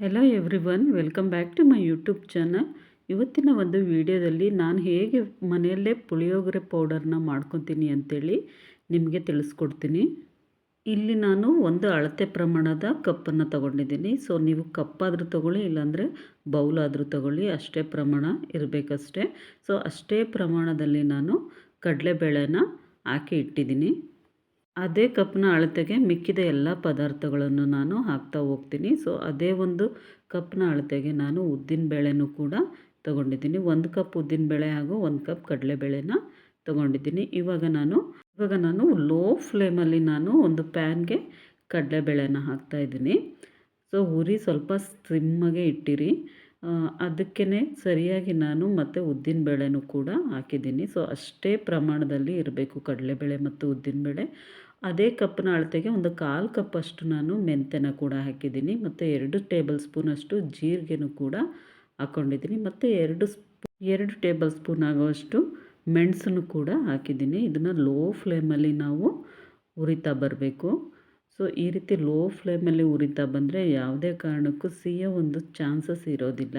Hello everyone welcome back to my YouTube channel ಇವತ್ತಿನ ಒಂದು ವಿಡಿಯೋದಲ್ಲಿ ನಾನು ಹೇಗೆ ಮನೆಯಲ್ಲೇ ಪುಳಿಯೋಗರೆ ಪೌಡರ್ನ ಮಾಡ್ಕೊತೀನಿ ಅಂತೇಳಿ ನಿಮಗೆ ತಿಳಿಸ್ಕೊಡ್ತೀನಿ. ಇಲ್ಲಿ ನಾನು ಒಂದು ಅಳತೆ ಪ್ರಮಾಣದ ಕಪ್ಪನ್ನು ತಗೊಂಡಿದ್ದೀನಿ. ಸೊ ನೀವು ಕಪ್ಪಾದರೂ ತೊಗೊಳ್ಳಿ, ಇಲ್ಲಾಂದರೆ ಬೌಲ್ ಆದರೂ ತೊಗೊಳ್ಳಿ, ಅಷ್ಟೇ ಪ್ರಮಾಣ ಇರಬೇಕಷ್ಟೇ. ಸೊ ಅಷ್ಟೇ ಪ್ರಮಾಣದಲ್ಲಿ ನಾನು ಕಡಲೆಬೇಳೆನ ಹಾಕಿ ಇಟ್ಟಿದ್ದೀನಿ. ಅದೇ ಕಪ್ನ ಅಳತೆಗೆ ಮಿಕ್ಕಿದ ಎಲ್ಲ ಪದಾರ್ಥಗಳನ್ನು ನಾನು ಹಾಕ್ತಾ ಹೋಗ್ತೀನಿ. ಸೊ ಅದೇ ಒಂದು ಕಪ್ನ ಅಳತೆಗೆ ನಾನು ಉದ್ದಿನಬೇಳೆನೂ ಕೂಡ ತಗೊಂಡಿದ್ದೀನಿ. ಒಂದು ಕಪ್ ಉದ್ದಿನಬೇಳೆ ಹಾಗೂ ಒಂದು ಕಪ್ ಕಡಲೆಬೇಳೆನ ತಗೊಂಡಿದ್ದೀನಿ. ಇವಾಗ ನಾನು ಇವಾಗ ನಾನು ಲೋ ಫ್ಲೇಮಲ್ಲಿ ನಾನು ಒಂದು ಪ್ಯಾನ್ಗೆ ಕಡಲೆಬೇಳೆನ ಹಾಕ್ತಾಯಿದ್ದೀನಿ ಸೊ ಉರಿ ಸ್ವಲ್ಪ ಸ್ಲಿಮ್ಮಾಗೆ ಇಟ್ಟಿರಿ. ಅದಕ್ಕೇ ಸರಿಯಾಗಿ ನಾನು ಮತ್ತು ಉದ್ದಿನಬೇಳೆನೂ ಕೂಡ ಹಾಕಿದ್ದೀನಿ. ಸೊ ಅಷ್ಟೇ ಪ್ರಮಾಣದಲ್ಲಿ ಇರಬೇಕು ಕಡಲೆಬೇಳೆ ಮತ್ತು ಉದ್ದಿನಬೇಳೆ ಅದೇ ಕಪ್ನ ಅಳತೆಗೆ ಒಂದು ಕಾಲು ಕಪ್ಪಷ್ಟು ನಾನು ಮೆಂತ್ಯನ ಕೂಡ ಹಾಕಿದ್ದೀನಿ. ಮತ್ತು ಎರಡು ಟೇಬಲ್ ಸ್ಪೂನಷ್ಟು ಜೀರಿಗೆನೂ ಕೂಡ ಹಾಕ್ಕೊಂಡಿದ್ದೀನಿ ಮತ್ತು ಎರಡು ಸ್ಪೂ, ಎರಡು ಟೇಬಲ್ ಸ್ಪೂನ್ ಆಗುವಷ್ಟು ಮೆಣಸನ್ನು ಕೂಡ ಹಾಕಿದ್ದೀನಿ. ಇದನ್ನು ಲೋ ಫ್ಲೇಮಲ್ಲಿ ನಾವು ಹುರಿತಾ ಬರಬೇಕು. ಸೊ ಈ ರೀತಿ ಲೋ ಫ್ಲೇಮಲ್ಲಿ ಉರಿತಾ ಬಂದರೆ ಯಾವುದೇ ಕಾರಣಕ್ಕೂ ಸಿಹಿಯ ಒಂದು ಚಾನ್ಸಸ್ ಇರೋದಿಲ್ಲ.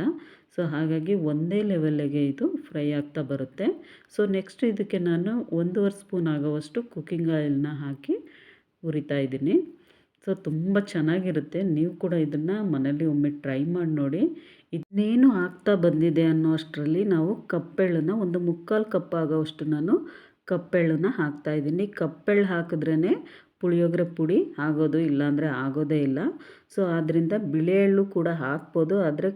ಸೊ ಹಾಗಾಗಿ ಒಂದೇ ಲೆವೆಲ್ಗೆ ಇದು ಫ್ರೈ ಆಗ್ತಾ ಬರುತ್ತೆ. ಸೊ ನೆಕ್ಸ್ಟ್ ಇದಕ್ಕೆ ನಾನು ಒಂದೂವರೆ ಸ್ಪೂನ್ ಆಗೋವಷ್ಟು ಕುಕ್ಕಿಂಗ್ ಆಯಿಲ್ನ ಹಾಕಿ ಉರಿತಾ ಇದ್ದೀನಿ. ಸೊ ತುಂಬ ಚೆನ್ನಾಗಿರುತ್ತೆ. ನೀವು ಕೂಡ ಇದನ್ನು ಮನೇಲಿ ಒಮ್ಮೆ ಟ್ರೈ ಮಾಡಿ ನೋಡಿ. ಇದನ್ನೇನು ಆಗ್ತಾ ಬಂದಿದೆ ಅನ್ನೋ ಅಷ್ಟರಲ್ಲಿ ನಾವು ಕಪ್ಪೆಳ್ಳನ್ನು ಒಂದು ಮುಕ್ಕಾಲು ಕಪ್ ಆಗೋವಷ್ಟು ನಾನು ಕಪ್ಪೆಳ್ಳನ್ನ ಹಾಕ್ತಾಯಿದ್ದೀನಿ ಕಪ್ಪೆಳ್ಳು ಹಾಕಿದ್ರೇ ಪುಳಿಯೋಗರೆ ಪುಡಿ ಆಗೋದು ಇಲ್ಲಾಂದರೆ ಆಗೋದೇ ಇಲ್ಲ. ಸೊ ಆದ್ದರಿಂದ ಬಿಳಿ ಎಳ್ಳು ಕೂಡ ಹಾಕ್ಬೋದು. ಆದರೆ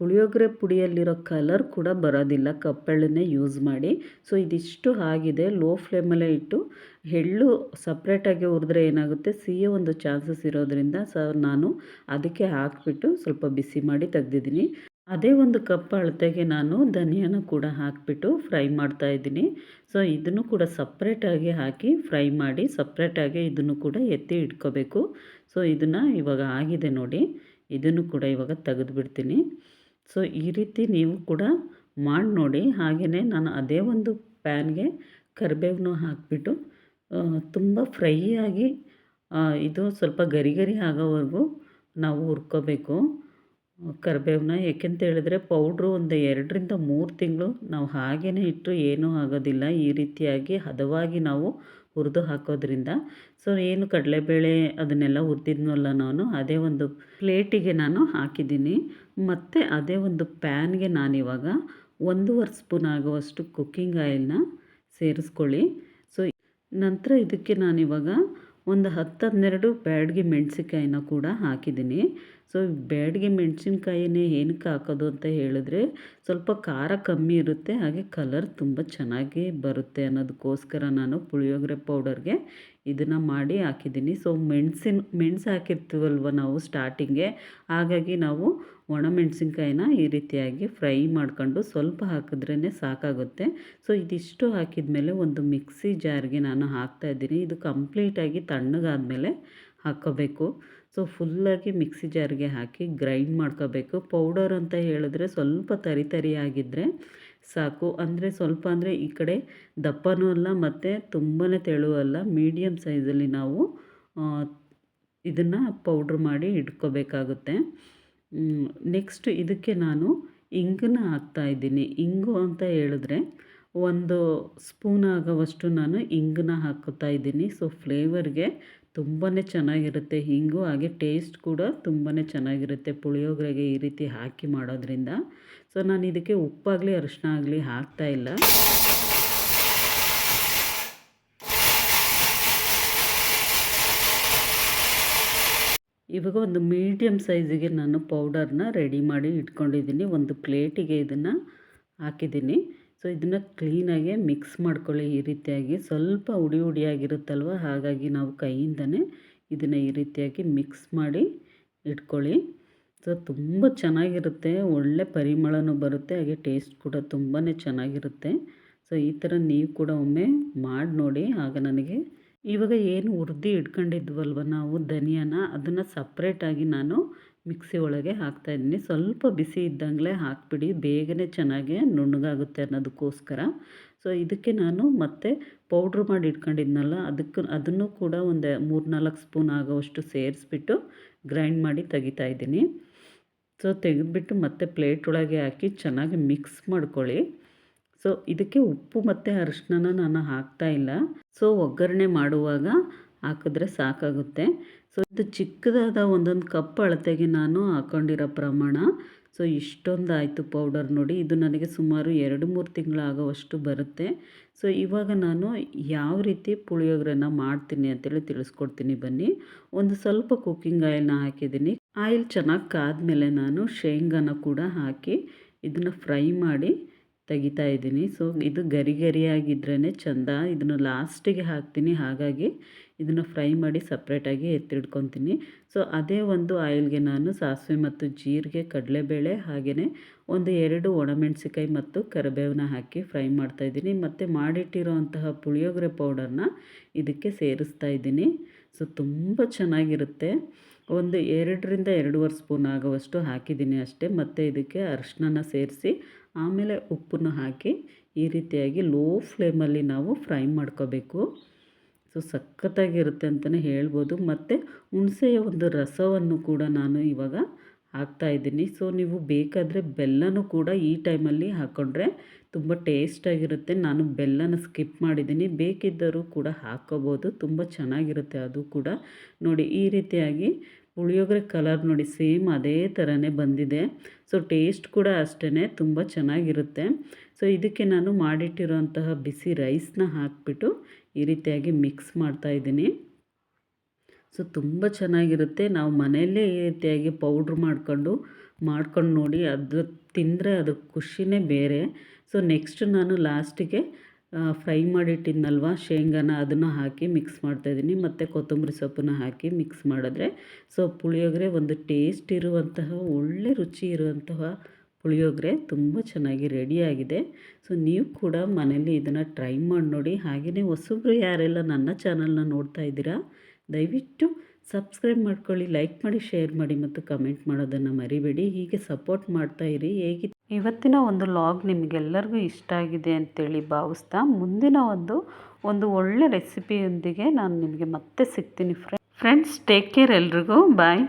ಪುಳಿಯೋಗರೆ ಪುಡಿಯಲ್ಲಿರೋ ಕಲರ್ ಕೂಡ ಬರೋದಿಲ್ಲ. ಕಪ್ಪೆಳ್ಳನ್ನೇ ಯೂಸ್ ಮಾಡಿ. ಸೊ ಇದಿಷ್ಟು ಆಗಿದೆ. ಲೋ ಫ್ಲೇಮಲ್ಲೇ ಇಟ್ಟು ಎಳ್ಳು ಸಪ್ರೇಟಾಗಿ ಹುರಿದ್ರೆ ಏನಾಗುತ್ತೆ? ಸಿಹಿ ಒಂದು ಚಾನ್ಸಸ್ ಇರೋದ್ರಿಂದ ಸೊ ನಾನು ಅದಕ್ಕೆ ಹಾಕಿಬಿಟ್ಟು ಸ್ವಲ್ಪ ಬಿಸಿ ಮಾಡಿ ತೆಗ್ದಿದ್ದೀನಿ. ಅದೇ ಒಂದು ಕಪ್ ಅಳತೆಗೆ ನಾನು ಧನಿಯಾನ ಕೂಡ ಹಾಕಿಬಿಟ್ಟು ಫ್ರೈ ಮಾಡ್ತಾ ಇದ್ದೀನಿ. ಸೊ, ಇದನ್ನು ಕೂಡ ಸಪ್ರೇಟಾಗಿ ಹಾಕಿ ಫ್ರೈ ಮಾಡಿ ಸಪ್ರೇಟಾಗಿ ಇದನ್ನು ಕೂಡ ಎತ್ತಿ ಇಟ್ಕೋಬೇಕು. ಸೊ, ಇದನ್ನು ಇವಾಗ ಆಗಿದೆ ನೋಡಿ. ಇದನ್ನು ಕೂಡ ಇವಾಗ ತೆಗೆದುಬಿಡ್ತೀನಿ. ಸೊ, ಈ ರೀತಿ ನೀವು ಕೂಡ ಮಾಡಿ ನೋಡಿ. ಹಾಗೆಯೇ ನಾನು ಅದೇ ಒಂದು ಪ್ಯಾನ್ಗೆ ಕರಿಬೇವನ್ನೂ ಹಾಕಿಬಿಟ್ಟು ತುಂಬ ಫ್ರೈ ಆಗಿ ಇದು ಸ್ವಲ್ಪ ಗರಿ ಗರಿ ಆಗೋವರೆಗೂ ನಾವು ಹುರ್ಕೋಬೇಕು. ಕರಿಬೇವನ್ನ ಏಕೆಂತ ಹೇಳಿದ್ರೆ ಪೌಡ್ರು ಒಂದು ಎರಡರಿಂದ ಮೂರು ತಿಂಗಳು ನಾವು ಹಾಗೇ ಇಟ್ಟು ಏನೂ ಆಗೋದಿಲ್ಲ. ಈ ರೀತಿಯಾಗಿ ಹದವಾಗಿ ನಾವು ಹುರಿದು ಹಾಕೋದ್ರಿಂದ. ಸೊ ಏನು ಕಡಲೆಬೇಳೆ ಅದನ್ನೆಲ್ಲ ಹುರಿದಿದ್ನಲ್ಲ ನಾನು, ಅದೇ ಒಂದು ಪ್ಲೇಟಿಗೆ ನಾನು ಹಾಕಿದ್ದೀನಿ. ಮತ್ತು ಅದೇ ಒಂದು ಪ್ಯಾನ್ಗೆ ನಾನಿವಾಗ ಒಂದೂವರೆ ಸ್ಪೂನ್ ಆಗುವಷ್ಟು ಕುಕ್ಕಿಂಗ್ ಆಯಿಲ್ನ ಸೇರಿಸ್ಕೊಳ್ಳಿ. ಸೊ ನಂತರ ಇದಕ್ಕೆ ನಾನಿವಾಗ ಒಂದು ಹತ್ತು ಹನ್ನೆರಡು ಬ್ಯಾಡ್ಗೆ ಮೆಣಸಿನ್ಕಾಯಿನ ಕೂಡ ಹಾಕಿದ್ದೀನಿ. ಸೊ ಬ್ಯಾಡ್ಗೆ ಮೆಣಸಿನ್ಕಾಯಿನೇ ಏನಕ್ಕೆ ಹಾಕೋದು ಅಂತ ಹೇಳಿದ್ರೆ ಸ್ವಲ್ಪ ಖಾರ ಕಮ್ಮಿ ಇರುತ್ತೆ, ಹಾಗೆ ಕಲರ್ ತುಂಬ ಚೆನ್ನಾಗಿ ಬರುತ್ತೆ ಅನ್ನೋದಕ್ಕೋಸ್ಕರ ನಾನು ಪುಳಿಯೋಗರೆ ಪೌಡರ್ಗೆ ಇದನ್ನು ಮಾಡಿ ಹಾಕಿದ್ದೀನಿ. ಸೊ ಮೆಣಸಿನ, ಮೆಣಸು ಹಾಕಿರ್ತೀವಲ್ವ ನಾವು ಸ್ಟಾರ್ಟಿಂಗೆ ಹಾಗಾಗಿ ನಾವು ಒಣ ಮೆಣಸಿನ್ಕಾಯಿನ ಈ ರೀತಿಯಾಗಿ ಫ್ರೈ ಮಾಡ್ಕೊಂಡು ಸ್ವಲ್ಪ ಹಾಕಿದ್ರೇ ಸಾಕಾಗುತ್ತೆ. ಸೊ ಇದಿಷ್ಟು ಹಾಕಿದ ಮೇಲೆ ಒಂದು ಮಿಕ್ಸಿ ಜಾರ್ಗೆ ನಾನು ಹಾಕ್ತಾಯಿದ್ದೀನಿ ಇದು ಕಂಪ್ಲೀಟಾಗಿ ತಣ್ಣಗಾದಮೇಲೆ ಹಾಕ್ಕೋಬೇಕು ಸೊ ಫುಲ್ಲಾಗಿ ಮಿಕ್ಸಿ ಜಾರ್ಗೆ ಹಾಕಿ ಗ್ರೈಂಡ್ ಮಾಡ್ಕೋಬೇಕು. ಪೌಡರ್ ಅಂತ ಹೇಳಿದ್ರೆ ಸ್ವಲ್ಪ ತರಿ ತರಿಯಾಗಿದ್ದರೆ ಸಾಕು. ಅಂದರೆ ಸ್ವಲ್ಪ ಅಂದರೆ ಈ ಕಡೆ ದಪ್ಪನೂ ಅಲ್ಲ, ಮತ್ತು ತುಂಬಾ ತೆಳು ಅಲ್ಲ. ಮೀಡಿಯಮ್ ಸೈಜಲ್ಲಿ ನಾವು ಇದನ್ನು ಪೌಡ್ರ್ ಮಾಡಿ ಇಟ್ಕೋಬೇಕಾಗುತ್ತೆ. ನೆಕ್ಸ್ಟ್ ಇದಕ್ಕೆ ನಾನು ಇಂಗನ್ನ ಹಾಕ್ತಾಯಿದ್ದೀನಿ ಇಂಗು ಅಂತ ಹೇಳಿದ್ರೆ ಒಂದು ಸ್ಪೂನ್ ಆಗೋವಷ್ಟು ನಾನು ಇಂಗನ್ನ ಹಾಕ್ತಾ ಇದ್ದೀನಿ. ಸೊ ಫ್ಲೇವರ್ಗೆ ತುಂಬಾ ಚೆನ್ನಾಗಿರುತ್ತೆ. ಹಿಂಗೂ ಹಾಗೆ ಟೇಸ್ಟ್ ಕೂಡ ತುಂಬಾ ಚೆನ್ನಾಗಿರುತ್ತೆ ಪುಳಿಯೋಗರೆಗೆ ಈ ರೀತಿ ಹಾಕಿ ಮಾಡೋದ್ರಿಂದ. ಸೊ ನಾನು ಇದಕ್ಕೆ ಉಪ್ಪಾಗಲಿ ಅರಿಶಿನ ಆಗಲಿ ಹಾಕ್ತಾಯಿಲ್ಲ ಇವಾಗ ಒಂದು ಮೀಡಿಯಮ್ ಸೈಜಿಗೆ ನಾನು ಪೌಡರ್ನ ರೆಡಿ ಮಾಡಿ ಇಟ್ಕೊಂಡಿದ್ದೀನಿ. ಒಂದು ಪ್ಲೇಟಿಗೆ ಇದನ್ನು ಹಾಕಿದ್ದೀನಿ. ಸೊ ಇದನ್ನು ಕ್ಲೀನಾಗೆ ಮಿಕ್ಸ್ ಮಾಡ್ಕೊಳ್ಳಿ ಈ ರೀತಿಯಾಗಿ. ಸ್ವಲ್ಪ ಉಡಿ ಉಡಿಯಾಗಿರುತ್ತಲ್ವ ಹಾಗಾಗಿ ನಾವು ಕೈಯಿಂದನೇ ಇದನ್ನು ಈ ರೀತಿಯಾಗಿ ಮಿಕ್ಸ್ ಮಾಡಿ ಇಟ್ಕೊಳ್ಳಿ. ಸೊ ತುಂಬ ಚೆನ್ನಾಗಿರುತ್ತೆ. ಒಳ್ಳೆ ಪರಿಮಳನೂ ಬರುತ್ತೆ. ಹಾಗೆ ಟೇಸ್ಟ್ ಕೂಡ ತುಂಬಾ ಚೆನ್ನಾಗಿರುತ್ತೆ. ಸೊ ಈ ಥರ ನೀವು ಕೂಡ ಒಮ್ಮೆ ಮಾಡಿ ನೋಡಿ. ಆಗ ನನಗೆ ಇವಾಗ ಏನು ಉರಿದು ಇಟ್ಕೊಂಡಿದ್ವಲ್ವ ನಾವು ಧನಿಯಾನ? ಅದನ್ನು ಸಪ್ರೇಟಾಗಿ ನಾನು ಮಿಕ್ಸಿ ಒಳಗೆ ಹಾಕ್ತಾಯಿದ್ದೀನಿ ಸ್ವಲ್ಪ ಬಿಸಿ ಇದ್ದಂಗಲೇ ಹಾಕಿಬಿಡಿ. ಬೇಗನೆ ಚೆನ್ನಾಗಿ ನುಣ್ಣಗಾಗುತ್ತೆ ಅನ್ನೋದಕ್ಕೋಸ್ಕರ. ಸೊ ಇದಕ್ಕೆ ನಾನು ಮತ್ತೆ ಪೌಡ್ರ್ ಮಾಡಿ ಇಟ್ಕೊಂಡಿದ್ನಲ್ಲ, ಅದಕ್ಕೆ ಅದನ್ನು ಕೂಡ ಒಂದು ಮೂರು ನಾಲ್ಕು ಸ್ಪೂನ್ ಆಗೋವಷ್ಟು ಸೇರಿಸ್ಬಿಟ್ಟು ಗ್ರೈಂಡ್ ಮಾಡಿ ತೆಗಿತಾ ಇದ್ದೀನಿ. ಸೊ ತೆಗೆದುಬಿಟ್ಟು ಮತ್ತೆ ಪ್ಲೇಟ್ ಒಳಗೆ ಹಾಕಿ ಚೆನ್ನಾಗಿ ಮಿಕ್ಸ್ ಮಾಡ್ಕೊಳ್ಳಿ. ಸೊ ಇದಕ್ಕೆ ಉಪ್ಪು ಮತ್ತು ಅರಿಶಿನ ನಾನು ಹಾಕ್ತಾ ಇಲ್ಲ. ಸೊ ಒಗ್ಗರಣೆ ಮಾಡುವಾಗ ಹಾಕಿದ್ರೆ ಸಾಕಾಗುತ್ತೆ. ಸೊ ಇದು ಚಿಕ್ಕದಾದ ಒಂದೊಂದು ಕಪ್ ಅಳತೆಗೆ ನಾನು ಹಾಕೊಂಡಿರೋ ಪ್ರಮಾಣ. ಸೊ ಇಷ್ಟೊಂದು ಆಯಿತು ಪೌಡರ್ ನೋಡಿ. ಇದು ನನಗೆ ಸುಮಾರು ಎರಡು ಮೂರು ತಿಂಗಳಾಗೋವಷ್ಟು ಬರುತ್ತೆ. ಸೊ ಇವಾಗ ನಾನು ಯಾವ ರೀತಿ ಪುಳಿಯೋಗರೆನ ಮಾಡ್ತೀನಿ ಅಂತೇಳಿ ತಿಳಿಸ್ಕೊಡ್ತೀನಿ ಬನ್ನಿ. ಒಂದು ಸ್ವಲ್ಪ ಕುಕ್ಕಿಂಗ್ ಆಯಿಲ್ನ ಹಾಕಿದ್ದೀನಿ. ಆಯಿಲ್ ಚೆನ್ನಾಗಿ ಕಾದ್ಮೇಲೆ ನಾನು ಶೇಂಗಾನ ಕೂಡ ಹಾಕಿ ಇದನ್ನು ಫ್ರೈ ಮಾಡಿ ತೆಗಿತಾ ಇದ್ದೀನಿ. ಸೊ ಇದು ಗರಿ ಗರಿಯಾಗಿದ್ರೇ ಚೆಂದ. ಇದನ್ನು ಲಾಸ್ಟಿಗೆ ಹಾಕ್ತೀನಿ. ಹಾಗಾಗಿ ಇದನ್ನು ಫ್ರೈ ಮಾಡಿ ಸಪ್ರೇಟಾಗಿ ಎತ್ತಿಡ್ಕೊತೀನಿ. ಸೊ ಅದೇ ಒಂದು ಆಯಿಲ್ಗೆ ನಾನು ಸಾಸಿವೆ ಮತ್ತು ಜೀರಿಗೆ, ಕಡಲೆಬೇಳೆ ಹಾಗೆಯೇ ಒಂದು ಎರಡು ಒಣಮೆಣಸಿಕಾಯಿ ಮತ್ತು ಕರಿಬೇವನ್ನ ಹಾಕಿ ಫ್ರೈ ಮಾಡ್ತಾಯಿದ್ದೀನಿ ಮತ್ತು ಮಾಡಿಟ್ಟಿರೋ ಅಂತಹ ಪುಳಿಯೋಗರೆ ಪೌಡರ್ನ ಇದಕ್ಕೆ ಸೇರಿಸ್ತಾ ಇದ್ದೀನಿ. ಸೊ ತುಂಬ ಚೆನ್ನಾಗಿರುತ್ತೆ. ಒಂದು ಎರಡರಿಂದ ಎರಡೂವರೆ ಸ್ಪೂನ್ ಆಗುವಷ್ಟು ಹಾಕಿದ್ದೀನಿ ಅಷ್ಟೇ. ಮತ್ತು ಇದಕ್ಕೆ ಅರಿಶಿನ ಸೇರಿಸಿ ಆಮೇಲೆ ಉಪ್ಪನ್ನು ಹಾಕಿ ಈ ರೀತಿಯಾಗಿ ಲೋ ಫ್ಲೇಮಲ್ಲಿ ನಾವು ಫ್ರೈ ಮಾಡ್ಕೋಬೇಕು. ಸೊ, ಸಖತ್ತಾಗಿರುತ್ತೆ ಅಂತಲೇ ಹೇಳ್ಬೋದು. ಮತ್ತು ಹುಣಸೆಯ ಒಂದು ರಸವನ್ನು ಕೂಡ ನಾನು ಇವಾಗ ಹಾಕ್ತಾಯಿದ್ದೀನಿ ಸೊ, ನೀವು ಬೇಕಾದರೆ ಬೆಲ್ಲನೂ ಕೂಡ ಈ ಟೈಮಲ್ಲಿ ಹಾಕ್ಕೊಂಡ್ರೆ ತುಂಬ ಟೇಸ್ಟಾಗಿರುತ್ತೆ. ನಾನು ಬೆಲ್ಲನ ಸ್ಕಿಪ್ ಮಾಡಿದ್ದೀನಿ. ಬೇಕಿದ್ದರೂ ಕೂಡ ಹಾಕ್ಕೋಬೋದು ತುಂಬ ಚೆನ್ನಾಗಿರುತ್ತೆ. ಅದು ಕೂಡ ನೋಡಿ, ಈ ರೀತಿಯಾಗಿ ಪುಳಿಯೋಗರೆ ಕಲರ್ ನೋಡಿ ಸೇಮ್ ಅದೇ ಥರನೇ ಬಂದಿದೆ. ಸೊ ಟೇಸ್ಟ್ ಕೂಡ ಅಷ್ಟೇ ತುಂಬ ಚೆನ್ನಾಗಿರುತ್ತೆ. ಸೊ ಇದಕ್ಕೆ ನಾನು ಮಾಡಿಟ್ಟಿರೋಂತಹ ಬಿಸಿ ರೈಸ್ನ ಹಾಕಿಬಿಟ್ಟು ಈ ರೀತಿಯಾಗಿ ಮಿಕ್ಸ್ ಮಾಡ್ತಾಯಿದ್ದೀನಿ ಸೊ ತುಂಬ ಚೆನ್ನಾಗಿರುತ್ತೆ. ನಾವು ಮನೆಯಲ್ಲೇ ಈ ರೀತಿಯಾಗಿ ಪೌಡ್ರ್ ಮಾಡ್ಕೊಂಡು ಮಾಡ್ಕೊಂಡು ನೋಡಿ ಅದು ತಿಂದರೆ ಅದು ಖುಷಿನೇ ಬೇರೆ. ಸೊ ನೆಕ್ಸ್ಟ್ ನಾನು ಲಾಸ್ಟಿಗೆ ಫ್ರೈ ಮಾಡಿಟ್ಟಿದ್ನಲ್ವ? ಶೇಂಗಾನ ಅದನ್ನು ಹಾಕಿ ಮಿಕ್ಸ್ ಮಾಡ್ತಾಯಿದ್ದೀನಿ ಮತ್ತು ಕೊತ್ತಂಬರಿ ಸೊಪ್ಪನ್ನ ಹಾಕಿ ಮಿಕ್ಸ್ ಮಾಡಿದ್ರೆ ಸೊ ಪುಳಿಯೋಗರೆ ಒಂದು ಟೇಸ್ಟ್ ಇರುವಂತಹ, ಒಳ್ಳೆ ರುಚಿ ಇರುವಂತಹ ಪುಳಿಯೋಗರೆ ತುಂಬ ಚೆನ್ನಾಗಿ ರೆಡಿಯಾಗಿದೆ ಸೊ ನೀವು ಕೂಡ ಮನೇಲಿ ಇದನ್ನು ಟ್ರೈ ಮಾಡಿ ನೋಡಿ. ಹಾಗೆಯೇ ಹೊಸಬ್ರು ಯಾರೆಲ್ಲ ನನ್ನ ಚಾನಲ್ನ ನೋಡ್ತಾ ಇದ್ದೀರಾ, ದಯವಿಟ್ಟು ಸಬ್ಸ್ಕ್ರೈಬ್ ಮಾಡ್ಕೊಳ್ಳಿ ಲೈಕ್ ಮಾಡಿ ಶೇರ್ ಮಾಡಿ ಮತ್ತು ಕಮೆಂಟ್ ಮಾಡೋದನ್ನು ಮರಿಬೇಡಿ. ಹೀಗೆ ಸಪೋರ್ಟ್ ಮಾಡ್ತಾ ಇರಿ. ಹೇಗೆ ಇವತ್ತಿನ ಒಂದು ಲಾಗ್ ನಿಮಗೆಲ್ಲರಿಗೂ ಇಷ್ಟ ಆಗಿದೆ ಅಂತೇಳಿ ಭಾವಿಸ್ತಾ ಮುಂದಿನ ಒಂದು ಒಂದು ಒಳ್ಳೆ ರೆಸಿಪಿಯೊಂದಿಗೆ ನಾನು ನಿಮಗೆ ಮತ್ತೆ ಸಿಗ್ತೀನಿ ಫ್ರೆಂಡ್ ಫ್ರೆಂಡ್ಸ್ ಟೇಕ್ ಕೇರ್ ಎಲ್ರಿಗೂ. ಬಾಯ್